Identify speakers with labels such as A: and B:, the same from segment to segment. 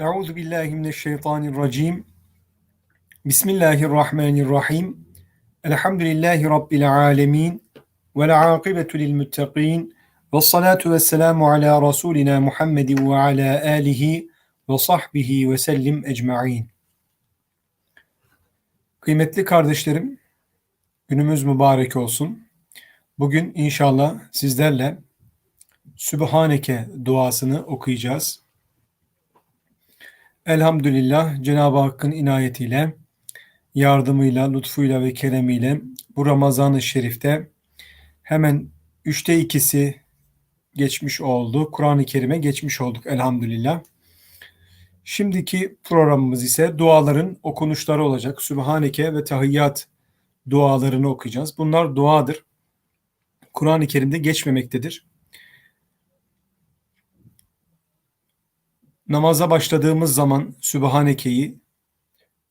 A: Euzu billahi mineşşeytanirracim. Bismillahirrahmanirrahim. Elhamdülillahi rabbil alamin. Vel akibetu lil muttaqin. Ves salatu vesselamu ala rasulina Muhammedin ve ala alihi ve sahbihi ve sellim ecmaîn. Kıymetli kardeşlerim, günümüz mübarek olsun. Bugün inşallah sizlerle Sübhaneke duasını okuyacağız. Elhamdülillah Cenab-ı Hakk'ın inayetiyle, yardımıyla, lütfuyla ve keremiyle bu Ramazan-ı Şerif'te hemen üçte ikisi geçmiş oldu. Kur'an-ı Kerim'e geçmiş olduk elhamdülillah. Şimdiki programımız ise duaların okunuşları olacak. Sübhaneke ve tahiyyat dualarını okuyacağız. Bunlar duadır. Kur'an-ı Kerim'de geçmemektedir. Namaza başladığımız zaman Sübhaneke'yi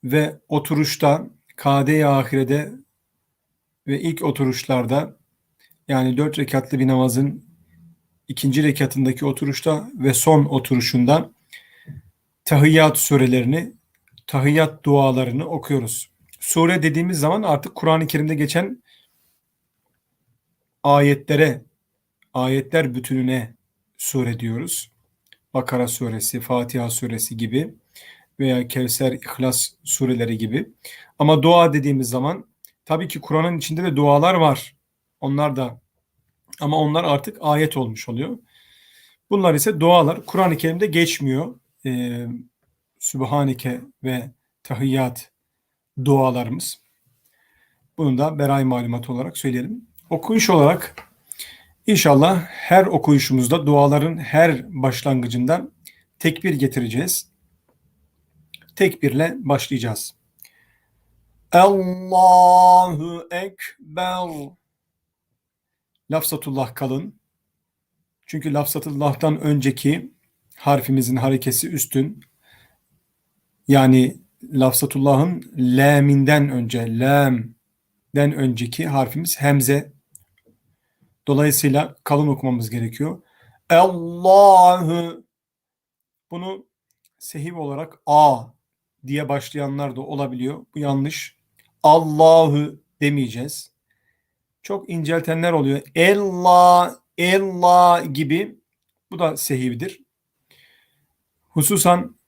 A: ve oturuşta kade-i ahirede ve ilk oturuşlarda yani dört rekatlı bir namazın ikinci rekatındaki oturuşta ve son oturuşunda tahiyyat surelerini, tahiyyat dualarını okuyoruz. Sure dediğimiz zaman artık Kur'an-ı Kerim'de geçen ayetlere, ayetler bütününe sure diyoruz. Bakara suresi, Fatiha suresi gibi veya Kevser, İhlas sureleri gibi. Ama dua dediğimiz zaman tabii ki Kur'an'ın içinde de dualar var. Onlar da ama onlar artık ayet olmuş oluyor. Bunlar ise dualar. Kur'an-ı Kerim'de geçmiyor. Ee, Sübhaneke ve tahiyyat dualarımız. Bunu da beray malumat olarak söyleyelim. Okuyuş olarak İnşallah her okuyuşumuzda duaların her başlangıcında tekbir getireceğiz. Tekbirle başlayacağız. Allahu Ekber. Lafzatullah kalın. Çünkü lafzatullah'tan önceki harfimizin harekesi üstün. Yani lafzatullah'ın laminden önce, lamden önceki harfimiz hemze Dolayısıyla kalın okumamız gerekiyor. Allahu bunu sehiv olarak A diye başlayanlar da olabiliyor. Bu yanlış. Allahu demeyeceğiz. Çok inceltenler oluyor. Ella, ella gibi. Bu da sehivdir. Hususan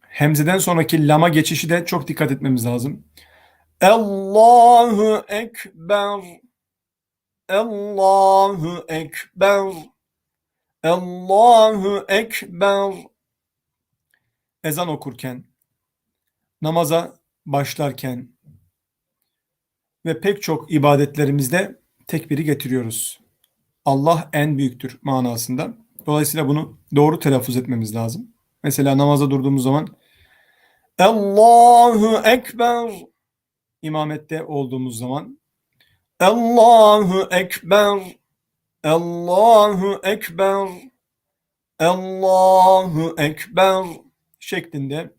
A: hemzeden sonraki lama geçişi de çok dikkat etmemiz lazım. Allahu Ekber Allahu Ekber. Allahu Ekber. Ezan okurken, namaza başlarken ve pek çok ibadetlerimizde tekbiri getiriyoruz. Allah en büyüktür manasında. Dolayısıyla bunu doğru telaffuz etmemiz lazım. Mesela namaza durduğumuz zaman Allahu Ekber imamette olduğumuz zaman Allahu Ekber Allahu Ekber Allahu Ekber şeklinde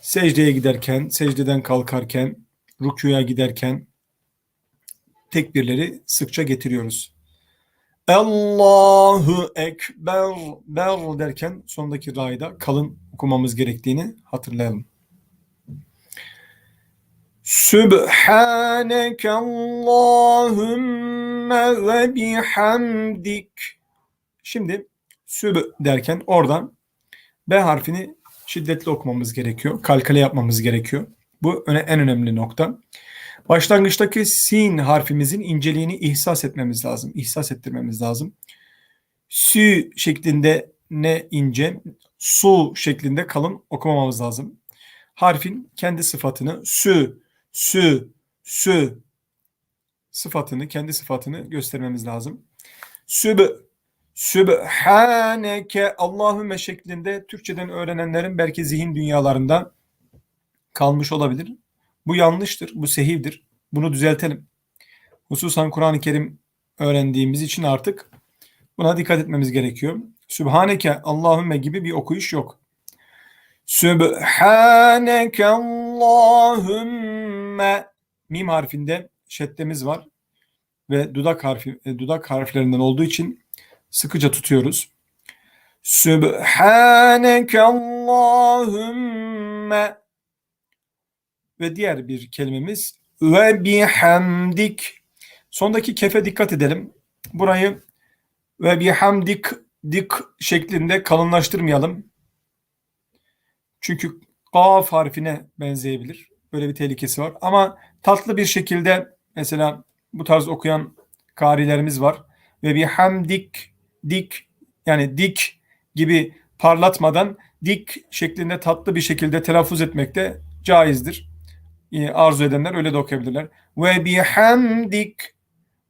A: secdeye giderken, secdeden kalkarken, rükuya giderken tekbirleri sıkça getiriyoruz. Allahu Ekber ber derken sondaki rayda kalın okumamız gerektiğini hatırlayalım. Sübhaneke Allahümme ve bihamdik. Şimdi süb derken oradan B harfini şiddetli okumamız gerekiyor. Kalkale yapmamız gerekiyor. Bu en önemli nokta. Başlangıçtaki sin harfimizin inceliğini ihsas etmemiz lazım. İhsas ettirmemiz lazım. Sü şeklinde ne ince, su şeklinde kalın okumamamız lazım. Harfin kendi sıfatını sü, sü, sü sıfatını, kendi sıfatını göstermemiz lazım. Süb, sübhaneke Allahümme şeklinde Türkçeden öğrenenlerin belki zihin dünyalarında kalmış olabilir. Bu yanlıştır, bu sehivdir. Bunu düzeltelim. Hususan Kur'an-ı Kerim öğrendiğimiz için artık buna dikkat etmemiz gerekiyor. Sübhaneke Allahümme gibi bir okuyuş yok. Sübhaneke Allahümme mim harfinde şeddemiz var ve dudak harfi e, dudak harflerinden olduğu için sıkıca tutuyoruz. Sübhaneke Allahümme ve diğer bir kelimemiz ve bihamdik. Sondaki kefe dikkat edelim. Burayı ve bihamdik dik şeklinde kalınlaştırmayalım. Çünkü kaf harfine benzeyebilir. Böyle bir tehlikesi var. Ama tatlı bir şekilde mesela bu tarz okuyan karilerimiz var. Ve bihamdik dik yani dik gibi parlatmadan dik şeklinde tatlı bir şekilde telaffuz etmek de caizdir. E, arzu edenler öyle de okuyabilirler. Ve bihamdik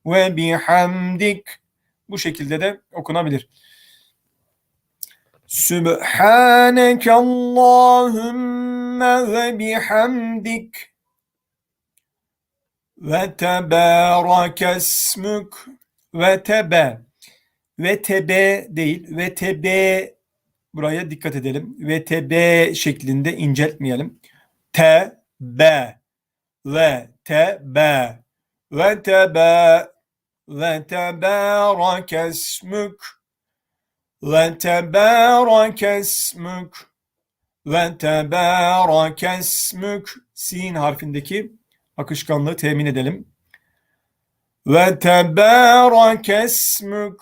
A: ve bihamdik bu şekilde de okunabilir. Sübhaneke Allahümme ve bihamdik ve tebârake esmük ve tebe ve tebe değil ve tebe buraya dikkat edelim. Ve tebe şeklinde inceltmeyelim. Te be ve te be ve te be ve tebârake esmük ve tebârake esmük ve tebârake esmük sin harfindeki akışkanlığı temin edelim. Ve tebârake esmük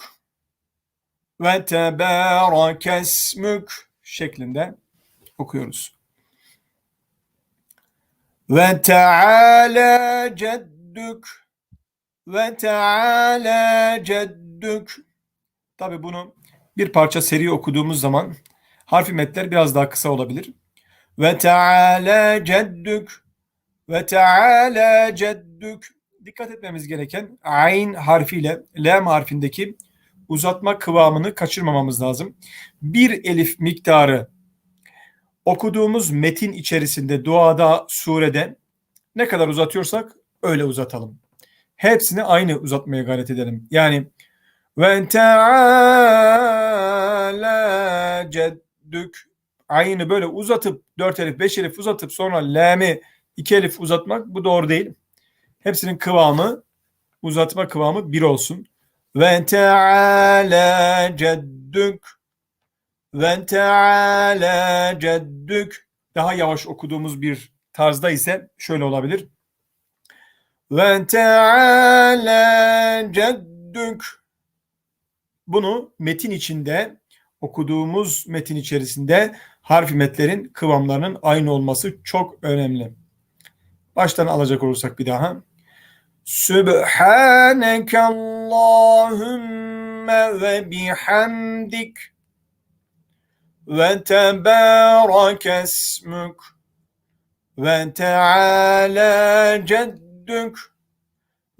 A: ve tebârake esmük şeklinde okuyoruz. Ve teâlâ ceddük. Ve teâlâ ceddük. Tabi bunu bir parça seri okuduğumuz zaman harfi metler biraz daha kısa olabilir. Ve teâlâ ceddük ve teâlâ ceddük dikkat etmemiz gereken ayn harfiyle lam harfindeki uzatma kıvamını kaçırmamamız lazım. Bir elif miktarı okuduğumuz metin içerisinde duada, surede ne kadar uzatıyorsak öyle uzatalım. Hepsini aynı uzatmaya gayret edelim. Yani ve teala ceddük aynı böyle uzatıp dört elif beş elif uzatıp sonra lami iki elif uzatmak bu doğru değil. Hepsinin kıvamı uzatma kıvamı bir olsun. Ve teala ceddük ve teala ceddük daha yavaş okuduğumuz bir tarzda ise şöyle olabilir. Ve teala ceddük bunu metin içinde okuduğumuz metin içerisinde harfimetlerin kıvamlarının aynı olması çok önemli. Baştan alacak olursak bir daha. Sübhaneke Allahümme ve bihamdik ve tebârake esmük ve teâlâ ceddük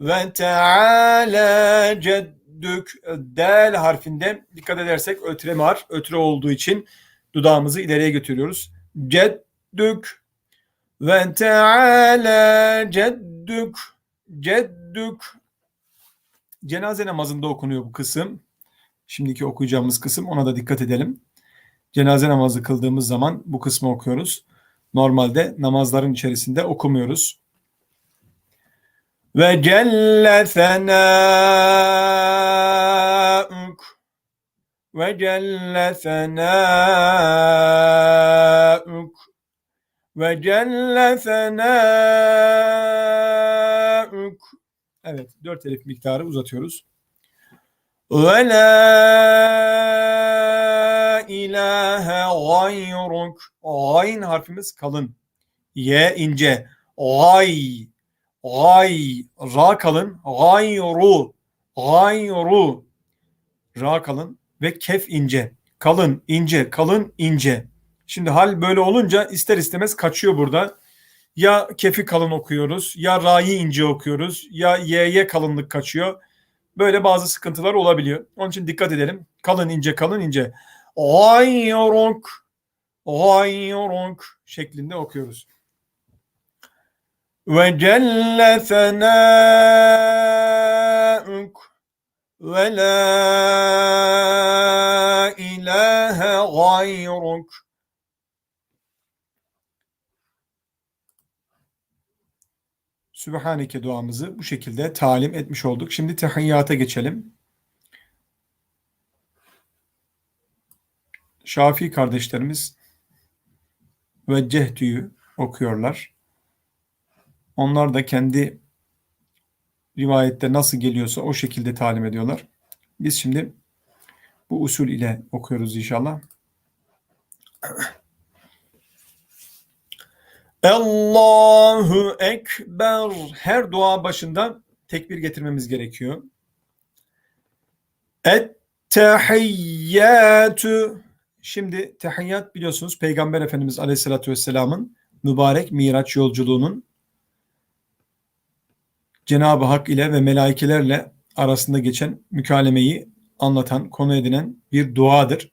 A: ve teâlâ ceddük del harfinde dikkat edersek ötre var. Ötre olduğu için dudağımızı ileriye götürüyoruz. Ceddük ve teâlâ ceddük ceddük cenaze namazında okunuyor bu kısım. Şimdiki okuyacağımız kısım ona da dikkat edelim. Cenaze namazı kıldığımız zaman bu kısmı okuyoruz. Normalde namazların içerisinde okumuyoruz. Ve celle senâuk ve celle senâuk ve celle senâuk Evet, dört elif miktarı uzatıyoruz. Ve la ilahe gayruk. Gayn harfimiz kalın. Ye ince. Gay. Gay. Ra kalın. Gayru. Gayru. Ra kalın. Ve kef ince. Kalın, ince, kalın, ince. Şimdi hal böyle olunca ister istemez kaçıyor burada. Ya kefi kalın okuyoruz, ya ra'yı ince okuyoruz, ya y'ye kalınlık kaçıyor. Böyle bazı sıkıntılar olabiliyor. Onun için dikkat edelim. Kalın ince kalın ince. Gayruk gayruk şeklinde okuyoruz. Senâuk ve la ilahe gayruk Sübhaneke duamızı bu şekilde talim etmiş olduk. Şimdi tehiyyata geçelim. Şafii kardeşlerimiz ve Cehtü'yü okuyorlar. Onlar da kendi rivayette nasıl geliyorsa o şekilde talim ediyorlar. Biz şimdi bu usul ile okuyoruz inşallah. Allahu Ekber. Her dua başında tekbir getirmemiz gerekiyor. Et-tehiyyatü. Şimdi tehiyyat biliyorsunuz Peygamber Efendimiz Aleyhisselatü Vesselam'ın mübarek Miraç yolculuğunun Cenab-ı Hak ile ve melaikelerle arasında geçen mükalemeyi anlatan, konu edinen bir duadır.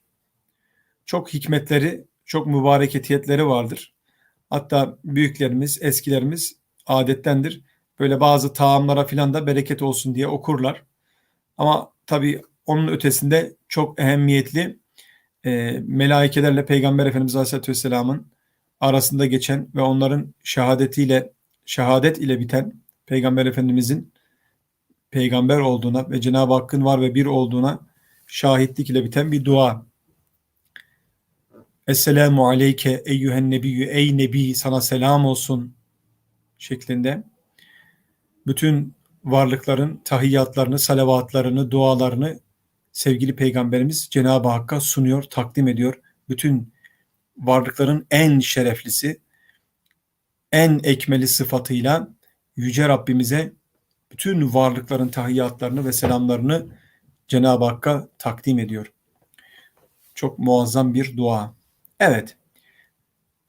A: Çok hikmetleri, çok mübareketiyetleri vardır. Hatta büyüklerimiz, eskilerimiz adettendir. Böyle bazı taamlara filan da bereket olsun diye okurlar. Ama tabii onun ötesinde çok ehemmiyetli e, melaikelerle Peygamber Efendimiz Aleyhisselatü Vesselam'ın arasında geçen ve onların şehadetiyle, şehadet ile biten Peygamber Efendimizin peygamber olduğuna ve Cenab-ı Hakk'ın var ve bir olduğuna şahitlik ile biten bir dua. Esselamu aleyke eyyühen nebiyyü ey nebi sana selam olsun şeklinde bütün varlıkların tahiyyatlarını, salavatlarını, dualarını sevgili peygamberimiz Cenab-ı Hakk'a sunuyor, takdim ediyor. Bütün varlıkların en şereflisi, en ekmeli sıfatıyla Yüce Rabbimize bütün varlıkların tahiyyatlarını ve selamlarını Cenab-ı Hakk'a takdim ediyor. Çok muazzam bir dua. Evet.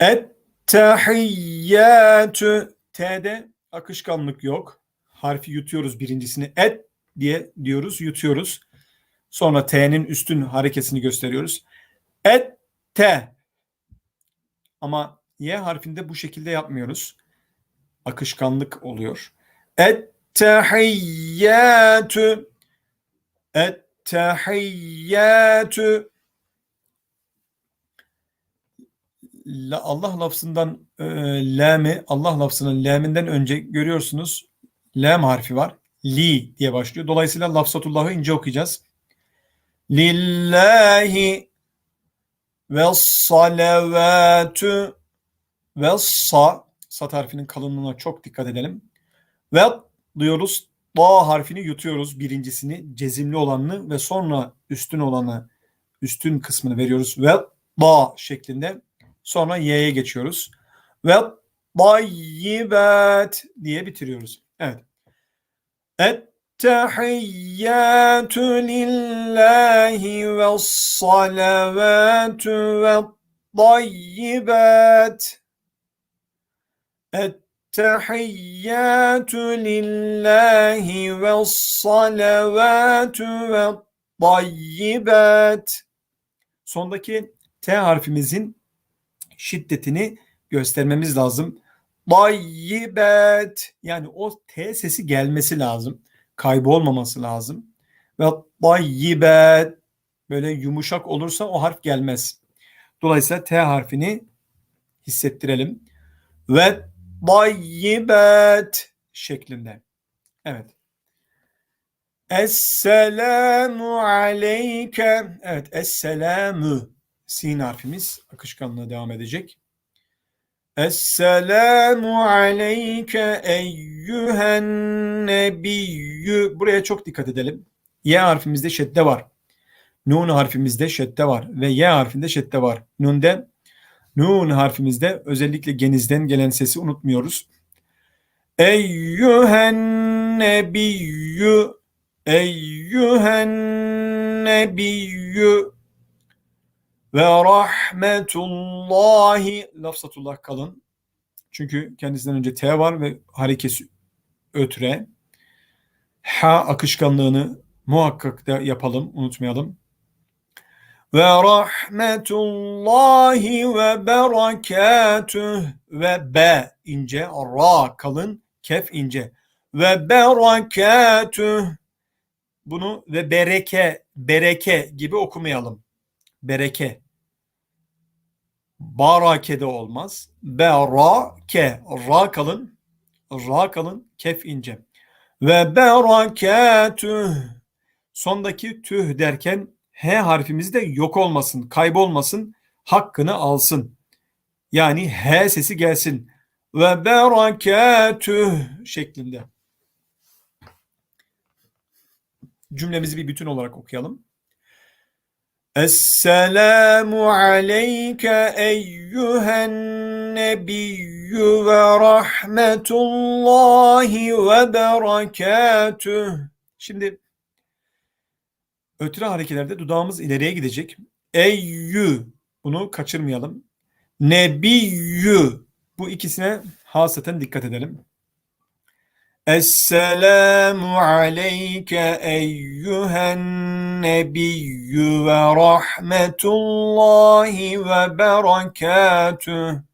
A: Et-tehiyyatü T'de akışkanlık yok. Harfi yutuyoruz birincisini. Et diye diyoruz, yutuyoruz. Sonra T'nin üstün harekesini gösteriyoruz. Et te. Ama Y harfinde bu şekilde yapmıyoruz. Akışkanlık oluyor. Et tehiyyatü et tehiyyatü Allah lafzından e, lami Allah lafzının laminden önce görüyorsunuz lam harfi var. Li diye başlıyor. Dolayısıyla lafzatullahı ince okuyacağız. Lillahi ve salavatü ve sa sat harfinin kalınlığına çok dikkat edelim. Ve diyoruz da harfini yutuyoruz birincisini cezimli olanını ve sonra üstün olanı üstün kısmını veriyoruz ve da şeklinde sonra y'ye geçiyoruz ve dayyibat diye bitiriyoruz. Evet. التحيات لله والصلوات والطيبات التحيات لله والصلوات والطيبات sondaki T harfimizin şiddetini göstermemiz lazım. Dayyibet yani o T sesi gelmesi lazım. Kaybolmaması lazım. Ve dayyibet böyle yumuşak olursa o harf gelmez. Dolayısıyla T harfini hissettirelim. Ve dayyibet şeklinde. Evet. Esselamu aleyke. Evet. Esselamu. Sin harfimiz akışkanlığa devam edecek. Esselamu aleyke eyyühen nebiyyü. Buraya çok dikkat edelim. Y harfimizde şedde var. Nun harfimizde şedde var. Ve Y harfinde şedde var. Nun'de Nun harfimizde özellikle genizden gelen sesi unutmuyoruz. Eyyühen nebiyyü Eyyühen nebiyyü ve rahmetullahi lafzatullah kalın. Çünkü kendisinden önce T var ve harekesi ötre. Ha akışkanlığını muhakkak da yapalım, unutmayalım. Ve rahmetullahi ve berekatüh ve be ince, ra kalın, kef ince. Ve berekatüh bunu ve bereke, bereke gibi okumayalım. Bereke. Barake de olmaz. Berake. Ra kalın. Ra kalın. Kef ince. Ve berekatüh. Sondaki tüh derken H harfimiz de yok olmasın, kaybolmasın, hakkını alsın. Yani H sesi gelsin. Ve berekatüh şeklinde. Cümlemizi bir bütün olarak okuyalım. Esselamu aleyke eyyühen nebiyyü ve rahmetullahi ve berekatüh. Şimdi ötürü harekelerde dudağımız ileriye gidecek. Eyyü bunu kaçırmayalım. Nebiyyü bu ikisine hasaten dikkat edelim. Esselamu aleyke eyyühen nebiyyü ve rahmetullahi ve berekatüh.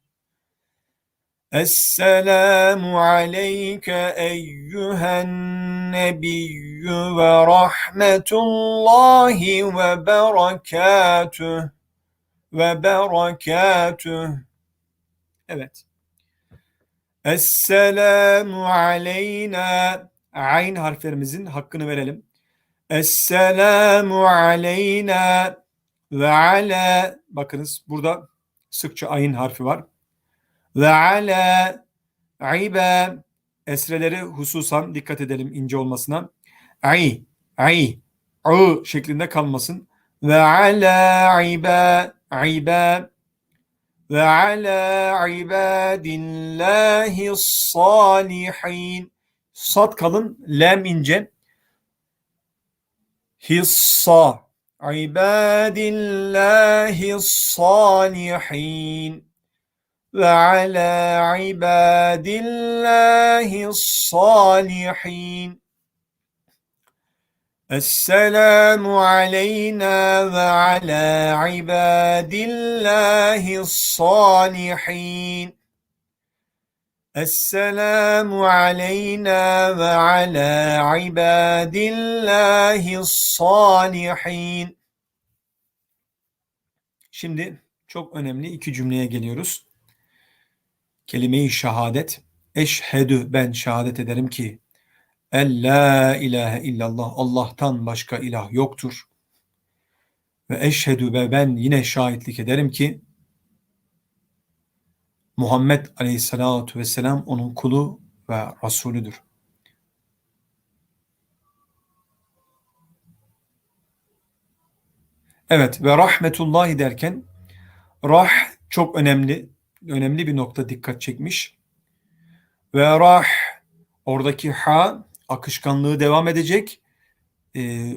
A: Esselamu aleyke eyyühen nebiyyü ve rahmetullahi ve berekatüh. Ve berekatüh. Evet. Esselamu aleyna. Ayn harflerimizin hakkını verelim. Esselamu aleyna ve ala. Bakınız burada sıkça ayn harfi var. Ve ala ibe. Esreleri hususan dikkat edelim ince olmasına. Ay, ay, u şeklinde kalmasın. Ve ala ibe, ibe ve ala ibadillahi salihin. Sad kalın, lem ince. Hissa. İbadillahi salihin. Ve ala ibadillahi salihin. السلام علينا وعلى عباد الله الصالحين السلام علينا وعلى عباد الله الصالحين Şimdi çok önemli iki cümleye geliyoruz. Kelime-i şehadet. Eşhedü ben şehadet ederim ki El la ilahe illallah Allah'tan başka ilah yoktur. Ve eşhedü ve ben yine şahitlik ederim ki Muhammed aleyhissalatu vesselam onun kulu ve Resulüdür. Evet ve rahmetullahi derken rah çok önemli, önemli bir nokta dikkat çekmiş. Ve rah oradaki ha akışkanlığı devam edecek. E,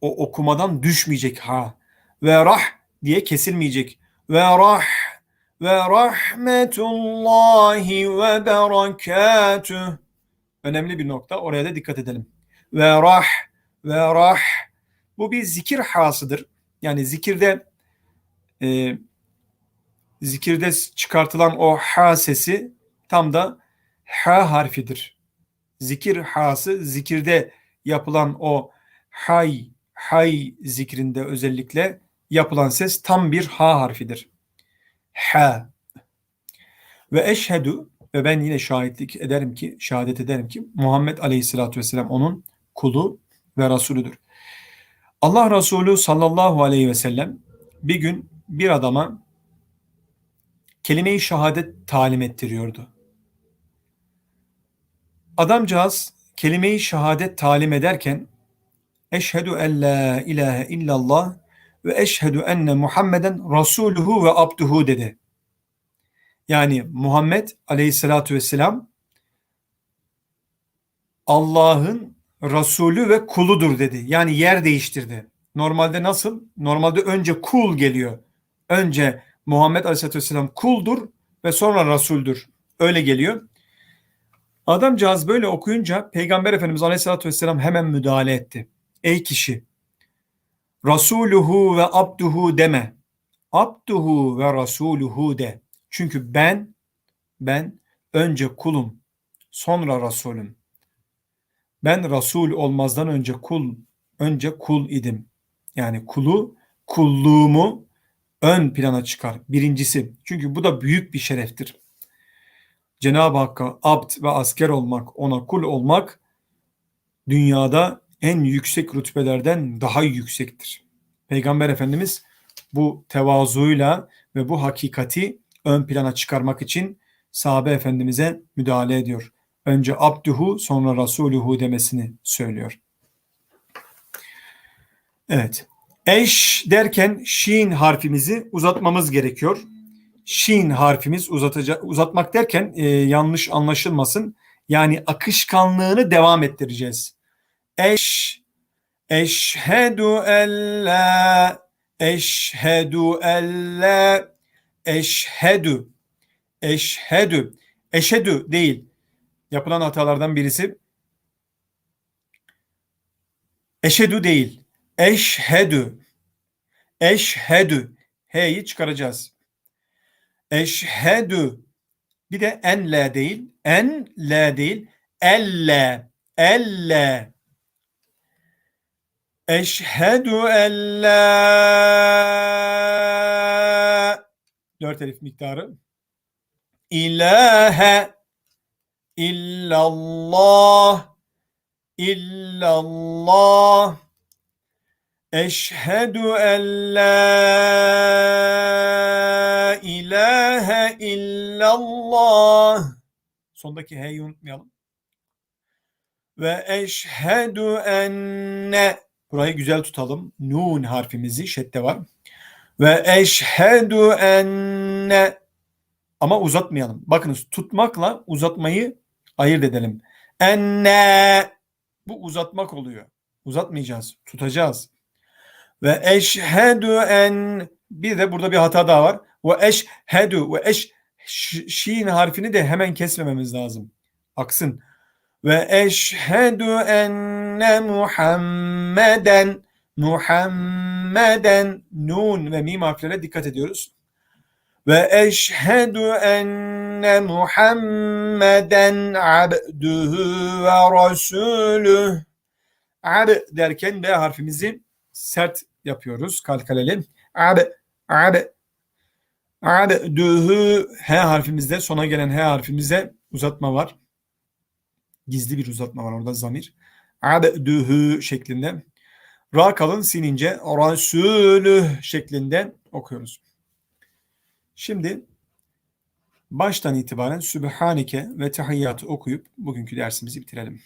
A: o okumadan düşmeyecek ha. Ve rah diye kesilmeyecek. Ve rah ve rahmetullahi ve berekatüh. Önemli bir nokta. Oraya da dikkat edelim. Ve rah ve rah. Bu bir zikir hasıdır. Yani zikirde e, zikirde çıkartılan o ha sesi tam da ha harfidir zikir hası zikirde yapılan o hay hay zikrinde özellikle yapılan ses tam bir ha harfidir. Ha. Ve eşhedü ve ben yine şahitlik ederim ki, şehadet ederim ki Muhammed Aleyhisselatü Vesselam onun kulu ve Resulüdür. Allah Resulü sallallahu aleyhi ve sellem bir gün bir adama kelime-i şehadet talim ettiriyordu. Adamcağız kelime-i şehadet talim ederken Eşhedü en la ilahe illallah ve eşhedü enne Muhammeden Rasuluhu ve abduhu dedi. Yani Muhammed aleyhissalatu vesselam Allah'ın Resulü ve kuludur dedi. Yani yer değiştirdi. Normalde nasıl? Normalde önce kul geliyor. Önce Muhammed aleyhissalatu vesselam kuldur ve sonra Resul'dür. Öyle geliyor. Adamcağız böyle okuyunca Peygamber Efendimiz Aleyhisselatü Vesselam hemen müdahale etti. Ey kişi Rasuluhu ve abduhu deme. Abduhu ve rasuluhu de. Çünkü ben ben önce kulum sonra Resulüm. Ben Resul olmazdan önce kul önce kul idim. Yani kulu kulluğumu ön plana çıkar. Birincisi. Çünkü bu da büyük bir şereftir. Cenab-ı Hakk'a abd ve asker olmak, ona kul olmak dünyada en yüksek rütbelerden daha yüksektir. Peygamber Efendimiz bu tevazuyla ve bu hakikati ön plana çıkarmak için sahabe efendimize müdahale ediyor. Önce abduhu sonra rasuluhu demesini söylüyor. Evet. Eş derken şin harfimizi uzatmamız gerekiyor. Şin harfimiz uzatacak uzatmak derken e, yanlış anlaşılmasın. Yani akışkanlığını devam ettireceğiz. Eş eşhedü en la eşhedü en la eşhedü eşhedü eşhedü değil. Yapılan hatalardan birisi eşhedü değil. Eşhedü. Eşhedü. H'yi çıkaracağız. Eşhedü. Bir de en la değil. En la değil. Elle. Elle. Eşhedü en la dört elif miktarı. İlahe illallah illallah Eşhedü en la ilahe illallah. Sondaki H'yi unutmayalım. Ve eşhedü enne. Burayı güzel tutalım. Nun harfimizi şedde var. Ve eşhedü enne. Ama uzatmayalım. Bakınız tutmakla uzatmayı ayırt edelim. Enne. Bu uzatmak oluyor. Uzatmayacağız. Tutacağız. Ve eşhedü en bir de burada bir hata daha var. Ve eşhedü ve eş şiin harfini de hemen kesmememiz lazım. Aksın. Ve eşhedü enne Muhammeden Muhammeden nun ve mim harflere dikkat ediyoruz. Ve eşhedü enne Muhammeden abduhu ve rasulüh. Ab derken B harfimizi sert yapıyoruz kalkaleli. Ab, ab, abdühü H harfimizde sona gelen H harfimize uzatma var. Gizli bir uzatma var orada zamir. Abdühü şeklinde. Ra kalın sinince Rasulü şeklinde okuyoruz. Şimdi baştan itibaren Sübhaneke ve Tahiyyatı okuyup bugünkü dersimizi bitirelim.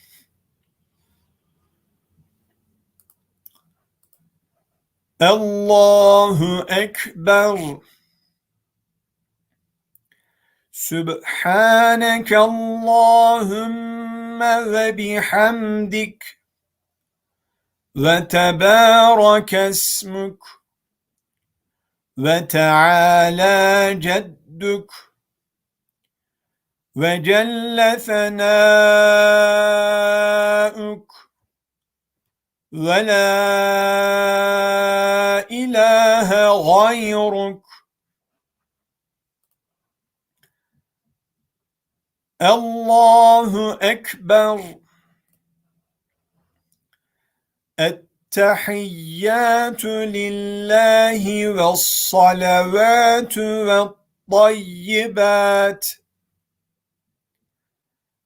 A: Allahu Ekber. Sübhaneke Allahümme ve bihamdik. Ve tebâreke esmuk. Ve teâlâ ceddük ve celle fenâuk ولا إله غيرك الله أكبر التحيات لله والصلوات والطيبات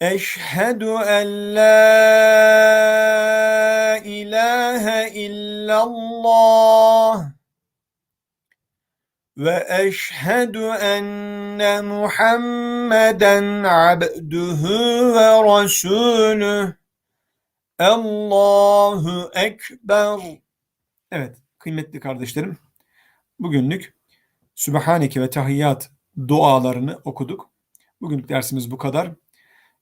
A: Eşhedü en la ilahe illallah ve eşhedü enne Muhammeden abdühü ve rasulü. Allahu ekber. Evet kıymetli kardeşlerim bugünlük Sübhaneke ve Tahiyyat dualarını okuduk. Bugünlük dersimiz bu kadar.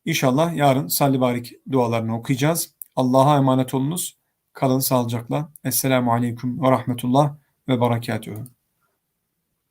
A: İnşallah yarın salli barik dualarını okuyacağız. Allah'a emanet olunuz. Kalın sağlıcakla. Esselamu Aleyküm ve Rahmetullah ve Berekatuhu.